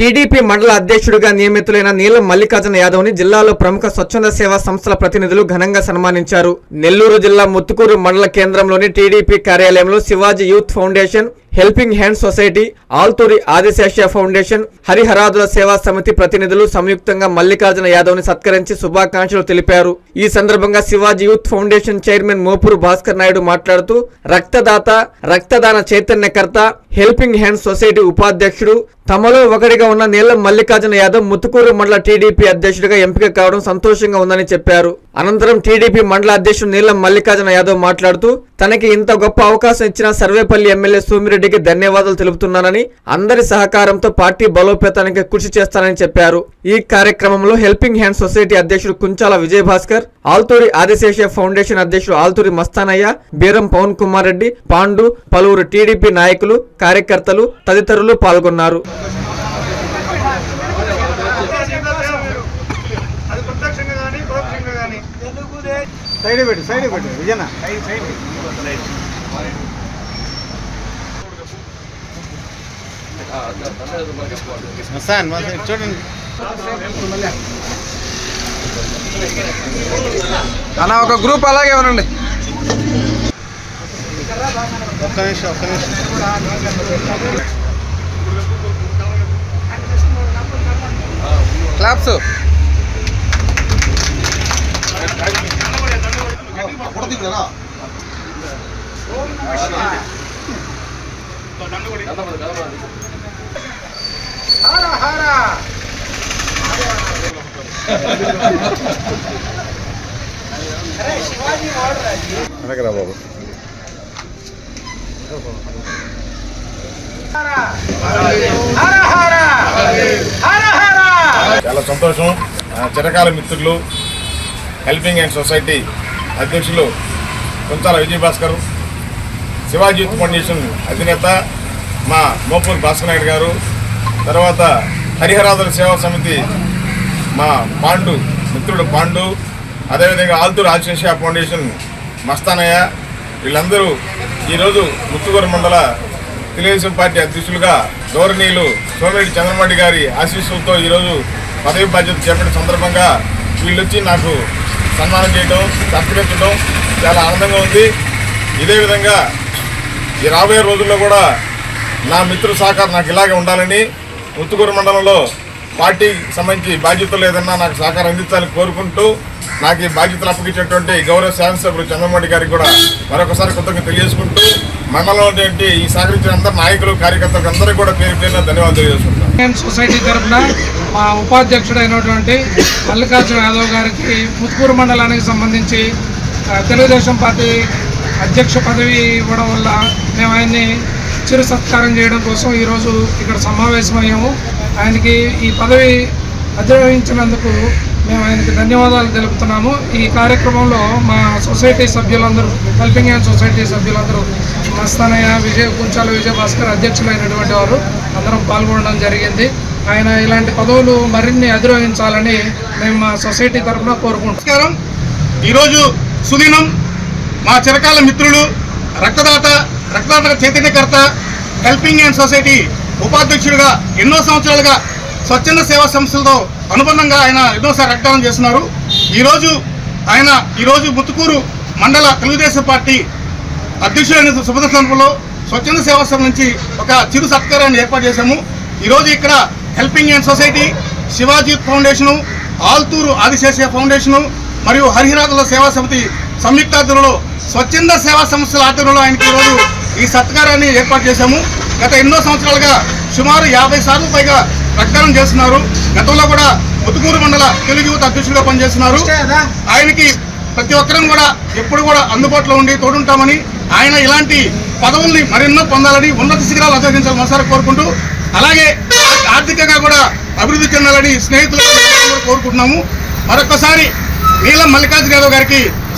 TDP మండల అధ్యక్షుడిగా నియమితులైన నీలం మల్లికార్జున యాదవ్ని జిల్లాలో ప్రముఖ స్వచ్ఛంద సేవా సంస్థల ప్రతినిధులు ఘనంగా సన్మానించారు. నెల్లూరు జిల్లా ముత్తుకూరు మండల కేంద్రంలోని టీడీపీ కార్యాలయంలో Shivaji youth foundation helping hand society Alturi Adisesha foundation హరిహరాదుల సేవా సమితి ప్రతినిధులు సంయుక్తంగా మల్లికార్జున యాదవ్ని సత్కరించి శుభాకాంక్షలు తెలిపారు. ఈ సందర్భంగా Shivaji youth foundation chairman Mopuru Bhaskar Naidu మాట్లాడుతూ రక్తదాత రక్తదాన చైతన్యకర్త హెల్పింగ్ హ్యాండ్ సొసైటీ ఉపాధ్యక్షుడు తమలో ఒకటిగా ఉన్న నీలం మల్లికార్జున యాదవ్ ముత్తుకూరు మండల టీడీపీ అధ్యక్షుడిగా ఎంపిక కావడం సంతోషంగా ఉందని చెప్పారు. అనంతరం టీడీపీ మండల అధ్యక్షుడు నీలం మల్లికార్జున యాదవ్ మాట్లాడుతూ తనకి ఇంత గొప్ప అవకాశం ఇచ్చిన సర్వేపల్లి ఎమ్మెల్యే సోమిరెడ్డికి ధన్యవాదాలు తెలుపుతున్నానని అందరి సహకారంతో పార్టీ బలోపేతానికి కృషి చేస్తానని చెప్పారు. ఈ కార్యక్రమంలో హెల్పింగ్ హ్యాండ్ సొసైటీ అధ్యక్షుడు కుంచాల విజయభాస్కర్ ఆల్తూరి ఆదిశేష ఫౌండేషన్ అధ్యక్షుడు ఆల్తూరి మస్తానయ్య బీరం పవన్ కుమార్ రెడ్డి పాండు పలువురు టీడీపీ నాయకులు కార్యకర్తలు తదితరులు పాల్గొన్నారు. సైడ్ పెట్టు సైడ్ పెట్టు విజయన? చూడండి. అలా ఒక గ్రూప్ అలాగే ఉండండి. ఒక్క నిమిషం ఒక్క నిమిషం. క్లాప్స్. వెనకరా బాబు చాలా సంతోషం. చిరకాల మిత్రులు హెల్పింగ్ అండ్ సొసైటీ అధ్యక్షులు కొంచాల విజయభాస్కర్ శివాజీ ఫౌండేషన్ అధినేత మా మోపూర్ భాస్కర్ నాయుడు గారు తర్వాత హరిహరాదుల సేవా సమితి మా పాండు మిత్రుడు పాండు అదేవిధంగా ఆల్తూరు ఆశేష ఫౌండేషన్ మస్తానయ్య వీళ్ళందరూ ఈరోజు ముత్తుగూరు మండల తెలుగుదేశం పార్టీ అధ్యక్షులుగా గౌరవనీయులు సోమిరెడ్డి చంద్రబాబు గారి ఆశీస్సులతో ఈరోజు పదవి బాధ్యత చేపట్టిన సందర్భంగా వీళ్ళొచ్చి నాకు సన్మానం చేయడం సత్కరించడం చాలా ఆనందంగా ఉంది. ఇదే విధంగా ఈ రాబోయే రోజుల్లో కూడా నా మిత్రుల సహకారం నాకు ఇలాగే ఉండాలని ముత్తుకూరు మండలంలో పార్టీకి సంబంధించి బాధ్యతలు ఏదన్నా నాకు సహకారం అందించాలని కోరుకుంటూ నాకు ఈ బాధ్యతలు అప్పగించినటువంటి గౌరవ శాసనసభ్యులు చంద్రమౌళి గారికి కూడా మరొకసారి కృతజ్ఞత తెలియజేసుకుంటూ మండలంలో ఏంటి ఈ సహకరించిన అందరు నాయకులు కార్యకర్తలకు అందరికీ కూడా పేరు పేరున ధన్యవాదాలు తెలియజేస్తున్నాను. సొసైటీ తరఫున మా ఉపాధ్యక్షుడైనటువంటి మల్లికార్జున యాదవ్ గారికి ముత్కూరు మండలానికి సంబంధించి తెలుగుదేశం పార్టీ అధ్యక్ష పదవి ఇవ్వడం వల్ల మేము ఆయన్ని చిరు సత్కారం చేయడం కోసం ఈరోజు ఇక్కడ సమావేశమయ్యాము. ఆయనకి ఈ పదవి అధిరోహించినందుకు మేము ఆయనకి ధన్యవాదాలు తెలుపుతున్నాము. ఈ కార్యక్రమంలో మా సొసైటీ సభ్యులందరూ హెల్పింగ్ హ్యాండ్ సొసైటీ సభ్యులందరూ మస్తానయ్య విజయ కుంచాల విజయభాస్కర్ అధ్యక్షులైనటువంటి వారు అందరం పాల్గొనడం జరిగింది. ఆయన ఇలాంటి పదవులు మరిన్ని అధిరోహించాలని మేము మా సొసైటీ తరఫున కోరుకుంటున్నాం. ఈరోజు సుదినం మా చిరకాల మిత్రులు రక్తదాత రక్తదాత చైతన్యకర్త హెల్పింగ్ అండ్ సొసైటీ ఉపాధ్యక్షుడిగా ఎన్నో సంవత్సరాలుగా స్వచ్ఛంద సేవా సంస్థలతో అనుబంధంగా ఆయన ఎన్నోసారి రక్తదానం చేస్తున్నారు. ఈరోజు ఆయన ఈరోజు ముత్తుకూరు మండల తెలుగుదేశం పార్టీ అధ్యక్షులైన శుభద సందర్భంలో స్వచ్ఛంద సేవా సంస్థ నుంచి ఒక చిరు సత్కారాన్ని ఏర్పాటు చేశాము. ఈరోజు ఇక్కడ helping hand society Shivaji foundation Alturu Adisesha foundation మరియు హరిహరాదుల సేవా సమితి సంయుక్త ఆధ్వర్యంలో స్వచ్ఛంద సేవా సంస్థల ఆధ్వర్యంలో ఆయనకి ఈరోజు ఈ సత్కారాన్ని ఏర్పాటు చేశాము. గత ఎన్నో సంవత్సరాలుగా సుమారు యాభై సార్లు పైగా రక్తదానం చేస్తున్నారు. గతంలో కూడా ముతుకూరు మండల తెలుగు యువత అధ్యక్షుడిగా పనిచేస్తున్నారు. ఆయనకి ప్రతి ఒక్కరం కూడా ఎప్పుడు కూడా అందుబాటులో ఉండి తోడుంటామని ఆయన ఇలాంటి పదవుల్ని మరెన్నో పొందాలని ఉన్నత శిఖరాలు అధిరోహించాలని మనసారి కోరుకుంటూ అలాగే ఆర్థికంగా కూడా అభివృద్ధి చెందాలని స్నేహితులు కోరుకుంటున్నాము. మరొకసారి నీలం మల్లికార్జున యాదవ్ గారికి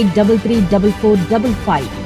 Double three, double four, double five.